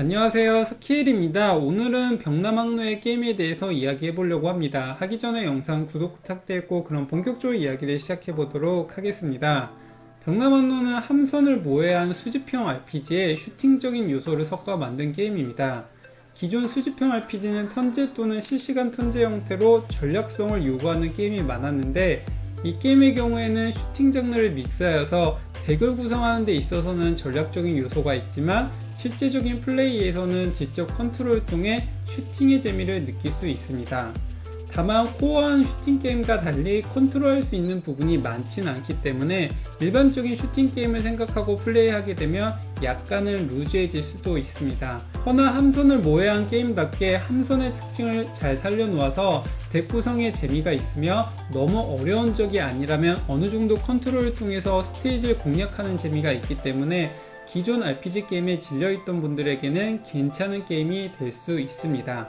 안녕하세요. 스키일입니다. 오늘은 병남학로의 게임에 대해서 이야기해 보려고 합니다. 하기 전에 영상 구독 부탁드리고 그럼 본격적으로 이야기를 시작해 보도록 하겠습니다. 병남학로는 함선을 모해한 수집형 RPG에 슈팅적인 요소를 섞어 만든 게임입니다. 기존 수집형 RPG는 턴제 또는 실시간 턴제 형태로 전략성을 요구하는 게임이 많았는데 이 게임의 경우에는 슈팅 장르를 믹스하여서 덱을 구성하는 데 있어서는 전략적인 요소가 있지만 실제적인 플레이에서는 직접 컨트롤을 통해 슈팅의 재미를 느낄 수 있습니다. 다만 코어한 슈팅 게임과 달리 컨트롤할 수 있는 부분이 많진 않기 때문에 일반적인 슈팅 게임을 생각하고 플레이하게 되면 약간은 루즈해질 수도 있습니다. 허나 함선을 모해한 게임답게 함선의 특징을 잘 살려놓아서 덱 구성에 재미가 있으며 너무 어려운 적이 아니라면 어느 정도 컨트롤을 통해서 스테이지를 공략하는 재미가 있기 때문에 기존 RPG 게임에 질려있던 분들에게는 괜찮은 게임이 될 수 있습니다.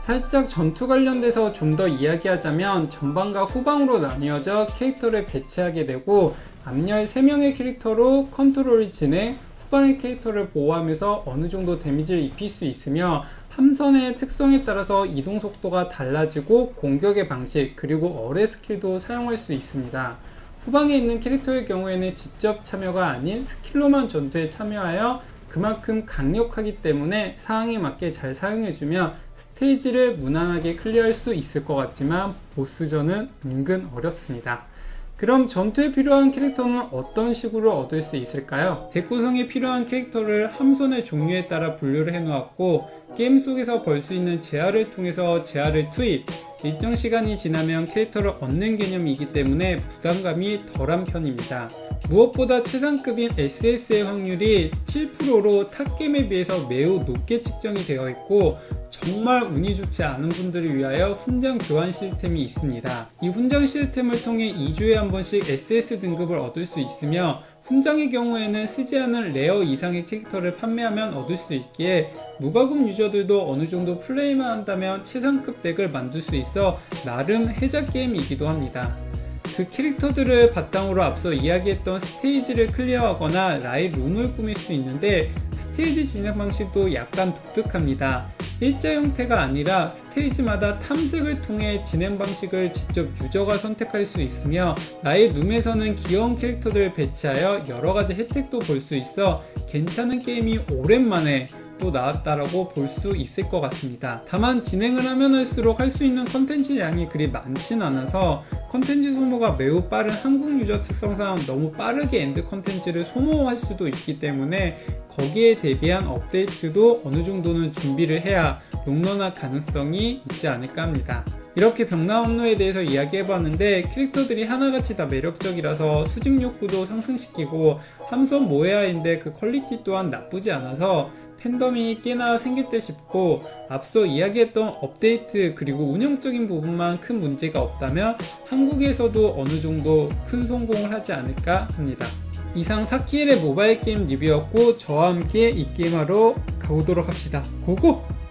살짝 전투 관련돼서 좀 더 이야기하자면 전방과 후방으로 나뉘어져 캐릭터를 배치하게 되고 앞열 3명의 캐릭터로 컨트롤을 진행, 후방의 캐릭터를 보호하면서 어느 정도 데미지를 입힐 수 있으며 함선의 특성에 따라서 이동 속도가 달라지고 공격의 방식 그리고 어뢰 스킬도 사용할 수 있습니다. 후방에 있는 캐릭터의 경우에는 직접 참여가 아닌 스킬로만 전투에 참여하여 그만큼 강력하기 때문에 상황에 맞게 잘 사용해주면 스테이지를 무난하게 클리어할 수 있을 것 같지만 보스전은 은근 어렵습니다. 그럼 전투에 필요한 캐릭터는 어떤 식으로 얻을 수 있을까요? 대구성에 필요한 캐릭터를 함선의 종류에 따라 분류를 해놓았고 게임 속에서 벌 수 있는 재화를 통해서 재화를 투입 일정 시간이 지나면 캐릭터를 얻는 개념이기 때문에 부담감이 덜한 편입니다. 무엇보다 최상급인 SS의 확률이 7%로 탑게임에 비해서 매우 높게 측정이 되어 있고 정말 운이 좋지 않은 분들을 위하여 훈장 교환 시스템이 있습니다. 이 훈장 시스템을 통해 2주에 한 번씩 SS 등급을 얻을 수 있으며 훈장의 경우에는 쓰지 않은 레어 이상의 캐릭터를 판매하면 얻을 수 있기에 무과금 유저들도 어느 정도 플레이만 한다면 최상급 덱을 만들 수 있어 나름 해자 게임이기도 합니다. 그 캐릭터들을 바탕으로 앞서 이야기했던 스테이지를 클리어하거나 라이 룸을 꾸밀 수 있는데 스테이지 진행 방식도 약간 독특합니다. 일자 형태가 아니라 스테이지마다 탐색을 통해 진행 방식을 직접 유저가 선택할 수 있으며 나의 룸에서는 귀여운 캐릭터들을 배치하여 여러가지 혜택도 볼 수 있어 괜찮은 게임이 오랜만에 또 나왔다라고 볼 수 있을 것 같습니다. 다만 진행을 하면 할수록 할 수 있는 컨텐츠 양이 그리 많진 않아서 컨텐츠 소모가 매우 빠른 한국 유저 특성상 너무 빠르게 엔드 컨텐츠를 소모할 수도 있기 때문에 거기에 대비한 업데이트도 어느 정도는 준비를 해야 롱런할 가능성이 있지 않을까 합니다. 이렇게 병나업로에 대해서 이야기해봤는데 캐릭터들이 하나같이 다 매력적이라서 수집 욕구도 상승시키고 함선 모해아인데 그 퀄리티 또한 나쁘지 않아서 팬덤이 꽤나 생길 듯 싶고 앞서 이야기했던 업데이트 그리고 운영적인 부분만 큰 문제가 없다면 한국에서도 어느 정도 큰 성공을 하지 않을까 합니다. 이상 사키엘의 모바일 게임 리뷰였고 저와 함께 이 게임하러 가보도록 합시다. 고고!